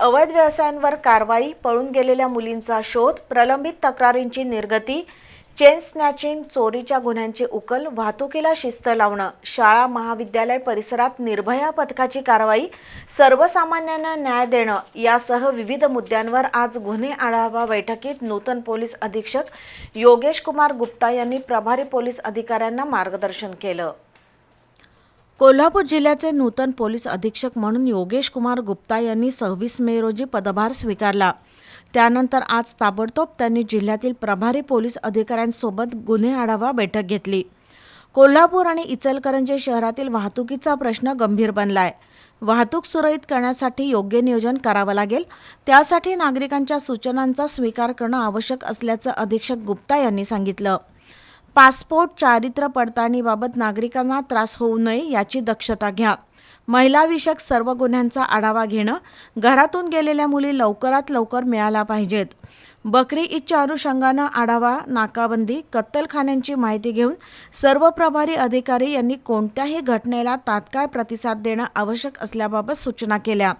अवैध व्यवसायांवर कारवाई पळून गेलेल्या मुलींचा शोध प्रलंबित तक्रारींची निर्गती चेन स्नॅचिंग चोरीच्या गुन्ह्यांची उकल वाहतुकीला शिस्त लावणं शाळा महाविद्यालय परिसरात निर्भया पथकाची कारवाई सर्वसामान्यांना न्याय देणं यासह विविध मुद्द्यांवर आज गुन्हे आढावा बैठकीत नूतन पोलीस अधीक्षक योगेश कुमार गुप्ता यांनी प्रभारी पोलीस अधिकाऱ्यांना मार्गदर्शन केलं. कोल्हापूर जिल्ह्याचे नूतन पोलीस अधीक्षक म्हणून योगेश कुमार गुप्ता यांनी सव्वीस मे रोजी पदभार स्वीकारला. त्यानंतर आज ताबडतोब त्यांनी जिल्ह्यातील प्रभारी पोलीस अधिकाऱ्यांसोबत गुन्हे आढावा बैठक घेतली. कोल्हापूर आणि इचलकरंजी शहरातील वाहतुकीचा प्रश्न गंभीर बनलाय. वाहतूक सुरळीत करण्यासाठी योग्य नियोजन करावं लागेल. त्यासाठी नागरिकांच्या सूचनांचा स्वीकार करणं आवश्यक असल्याचं अधीक्षक गुप्ता यांनी सांगितलं. पासपोर्ट चारित्र्य पडताळणीबाबत नागरिकांना त्रास होऊ नये याची दक्षता घ्या. महिलाविषयक सर्व गुन्ह्यांचा आढावा घेणं घरातून गेलेल्या मुली लवकरात लवकर मिळाल्या पाहिजेत. बकरी ईदच्या अनुषंगानं आढावा नाकाबंदी कत्तलखान्यांची माहिती घेऊन सर्व प्रभारी अधिकारी यांनी कोणत्याही घटनेला तात्काळ प्रतिसाद देणं आवश्यक असल्याबाबत सूचना केल्या.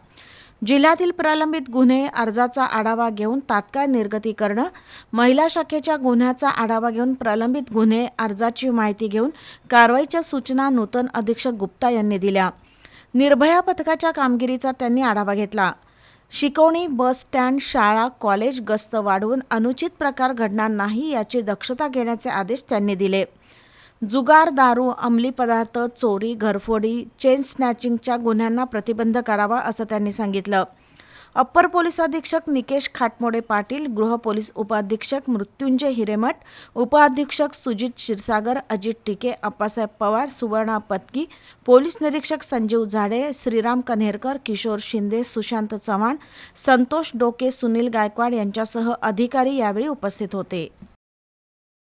जिल्ह्यातील प्रलंबित गुन्हे अर्जाचा आढावा घेऊन तात्काळ निर्गती करणं महिला शाखेच्या गुन्ह्याचा आढावा घेऊन प्रलंबित गुन्हे अर्जाची माहिती घेऊन कारवाईच्या सूचना नूतन अधीक्षक गुप्ता यांनी दिल्या. निर्भया पथकाच्या कामगिरीचा त्यांनी आढावा घेतला. शिकवणी बस स्टँड शाळा कॉलेज गस्त वाढवून अनुचित प्रकार घडणार नाही याची दक्षता घेण्याचे आदेश त्यांनी दिले. जुगार दारू अंमली पदार्थ चोरी घरफोडी चेन स्नॅचिंगच्या गुन्ह्यांना प्रतिबंध करावा असं त्यांनी सांगितलं. अप्पर पोलीस अधीक्षक निकेश खाटमोडे पाटील गृह पोलीस उपाधीक्षक मृत्युंजय हिरेमठ उपाधीक्षक सुजित क्षीरसागर अजित टिके अप्पासाहेब पवार सुवर्णा पत्की पोलीस निरीक्षक संजीव झाडे श्रीराम कन्हेरकर किशोर शिंदे सुशांत चव्हाण संतोष डोके सुनील गायकवाड यांच्यासह अधिकारी यावेळी उपस्थित होते.